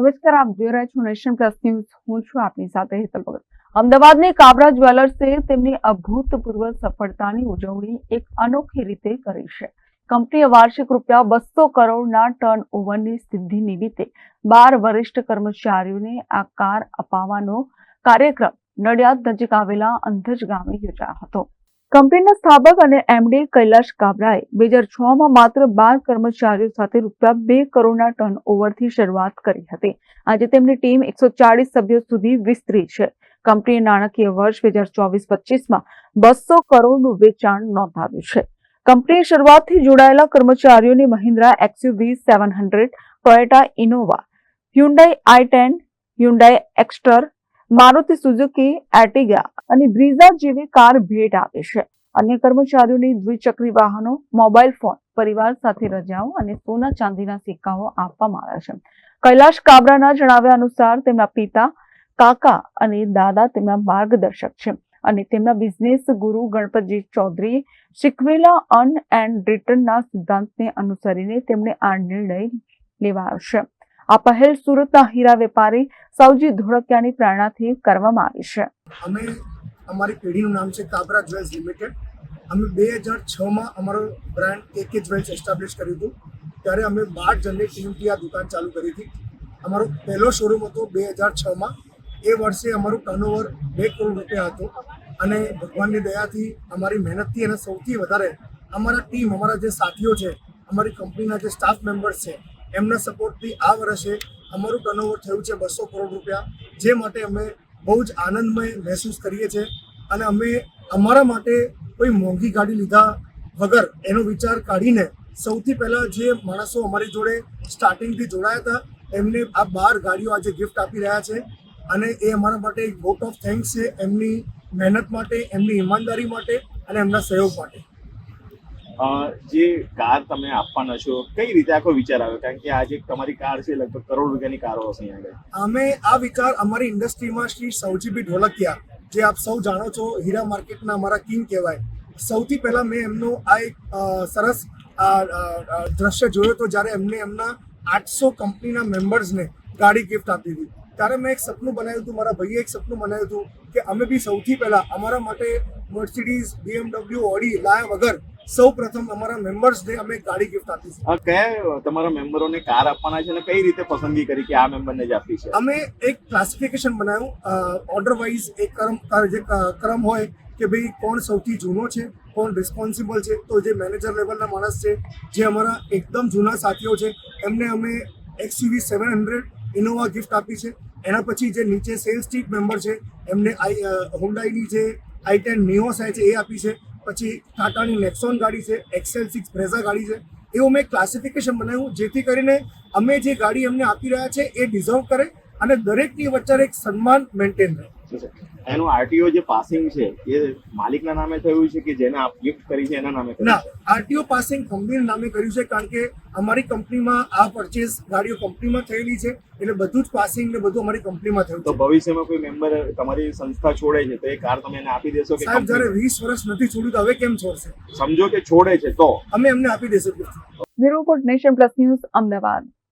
નમસ્કાર, આપ જોઈ રહ્યા છો નેશન પ્લસ ન્યૂઝ. હું છું આપની સાથે હેતલ ભગત. અમદાવાદની કાબરા જ્વેલર્સે તેમની અભૂતપૂર્વ સફળતાની ઉજવણી એક અનોખી રીતે કરી છે. કંપનીએ વાર્ષિક રૂપિયા બસો કરોડના ટર્ન ઓવરની સિદ્ધિ નિમિત્તે બાર વરિષ્ઠ કર્મચારીઓને આ કાર અપાવવાનો કાર્યક્રમ નડિયાદ નજીક આવેલા અંધજ ગામે યોજાયો હતો. કંપનીના સ્થાપક અને એમડી કૈલાશ કાબરાએ બે હજાર છ માં માત્ર બાર કર્મચારીઓ સાથે રૂપિયા બે કરોડના ટર્ન ઓવરથી શરૂઆત કરી હતી. આજે તેમની ટીમ એકસો ચાળીસ સભ્યો સુધી વિસ્તરી છે. કંપનીએ નાણાકીય વર્ષ બે હજાર ચોવીસ પચીસમાં બસો કરોડનું વેચાણ નોંધાવ્યું છે. કંપનીએ શરૂઆતથી જોડાયેલા કર્મચારીઓને Mahindra XUV seven hundred Toyota Innova, Hyundai i ten, Hyundai Exter Maruti Suzuki Ertiga અને બ્રીઝા જેવી કાર ભેટ આપે છે. અન્ય કર્મચારીઓને દ્વિચક્રી વાહનો, મોબાઈલ ફોન, પરિવાર સાથે રજાઓ અને સોના ચાંદીના સિક્કાઓ આપવામાં આવ્યા છે. કૈલાશ કાબરાના જણાવ્યા અનુસાર તેમના પિતા, કાકા અને દાદા તેમના માર્ગદર્શક છે અને તેમના બિઝનેસ ગુરુ ગણપતજી ચૌધરીએ શીખવેલા અન એન્ડ રિટર્નના સિદ્ધાંતને અનુસરીને તેમણે આ નિર્ણય લેવાયો છે. આ પહેલ સુરતના હીરા વેપારી સૌજી ધોળકિયાની પ્રેરણાથી કરવામાં આવી છે. અમે અમારી પેઢીનું નામ છે કાબરા જ્વેલ્સ લિમિટેડ. અમે બે હજાર છમાં અમારો બ્રાન્ડ કે કે જ્વેલ્સ એસ્ટાબ્લિશ કર્યું હતું. ત્યારે અમે બાર જણની ટીમથી આ દુકાન ચાલુ કરી હતી. અમારો પહેલો શોરૂમ હતો બે હજાર છમાં. એ વર્ષે અમારું ટર્નઓવર બે કરોડ રૂપિયા હતો. અને ભગવાનની દયાથી અમારી મહેનતથી અને સૌથી વધારે અમારા ટીમ, અમારા જે સાથીઓ છે, અમારી કંપનીના જે સ્ટાફ મેમ્બર્સ છે એમના સપોર્ટથી આ વર્ષે અમારું ટર્નઓવર થયું છે બસો કરોડ રૂપિયા, જે માટે અમે બહુ જ આનંદમય મહેસૂસ કરીએ છીએ. અને અમે અમારા માટે કોઈ મોંઘી ગાડી લીધા વગર એનો વિચાર કાઢીને સૌથી પહેલાં જે માણસો અમારી જોડે સ્ટાર્ટિંગથી જોડાયા હતા, એમને આ બાર ગાડીઓ આજે ગિફ્ટ આપી રહ્યા છે. અને એ અમારા માટે એક વોટ ઓફ થેન્ક્સ છે એમની મહેનત માટે, એમની ઈમાનદારી માટે અને એમના સહયોગ માટે. જે કાર તમે આપવાના છો, કઈ રીતે આખો વિચાર આવ્યો? કારણ કે આજે તમારી કાર છે, લગભગ કરોડ રૂપિયાની કારો હશે અમે આ વિચાર અમારી ઇન્ડસ્ટ્રીમાં શ્રી સૌજીબી ઢોલકિયા, જે આપ સૌ જાણો છો, હીરા માર્કેટના અમારા કિંગ કહેવાય. સૌથી પહેલાં મેં એમનું આ એક સરસ દ્રશ્ય જોયો તો જ્યારે એમને એમના આઠસો કંપનીના મેમ્બર્સને ગાડી ગિફ્ટ આપી હતી. ત્યારે મેં એક સપનું બનાવ્યું હતું, મારા ભાઈએ એક સપનું બનાવ્યું હતું કે અમે બી સૌથી પહેલાં અમારા માટે મર્સિડીઝ બીએમડબલ્યુ ઓડી લાયા વગર સૌ પ્રથમ અમારા મેમ્બર્સને અમે ગાડી ગિફ્ટ આપીશું કયા તમારા મેમ્બરોને કાર આપવાના છે અને કઈ રીતે પસંદગી કરી કે આ મેમ્બરને જ આપી છે? અમે એક ક્લાસિફિકેશન બનાવ્યું ઓર્ડર વાઇઝ એક ક્રમ જે ક્રમ હોય કે ભાઈ કોણ સૌથી જૂનો છે કોણ રિસ્પોન્સિબલ છે તો જે મેનેજર લેવલના માણસ છે જે અમારા એકદમ જૂના સાથીઓ છે એમને અમે XUV seven hundred Innova gift આપી છે. એના પછી જે નીચે સેલ્સ ટીમ મેમ્બર છે એમને આઈ હોન્ડાઈની જે આઈ ટેન નિયોસ છે એ આપી છે. પછી ટાટાની નેક્સોન ગાડી છે એક્સેલ સિક્સ બ્રેઝા ગાડી છે, એવું મેં ક્લાસિફિકેશન બનાવ્યું, જેથી કરીને અમે જે ગાડી અમને આપી રહ્યા છે એ ડિઝર્વ કરે અને દરેકની વચ્ચે એક સન્માન મેન્ટેન રહે. એનું આરટીઓ જે પાસિંગ છે એ માલિકના નામે થયું છે કે જેને આપ ગિફ્ટ કરી છે એના નામે ના આરટીઓ પાસિંગ કંપનીના નામે કર્યું છે કારણ કે અમારી કંપનીમાં આ પરચેસ ગાડીઓ કંપનીમાં થયેલી છે એટલે બધું જ પાસિંગ ને બધું અમારી કંપનીમાં થયું તો ભવિષ્યમાં કોઈ મેમ્બર તમારી સંસ્થા છોડે છે તો એ કાર તમે એને આપી દેશો કે સાહેબ જ્યારે વીસ વર્ષ નથી છોડ્યું તો હવે કેમ છોડશે? સમજો કે છોડે છે તો. અમે એમને આપી દેશું. Bureau Nation Plus News Ahmedabad.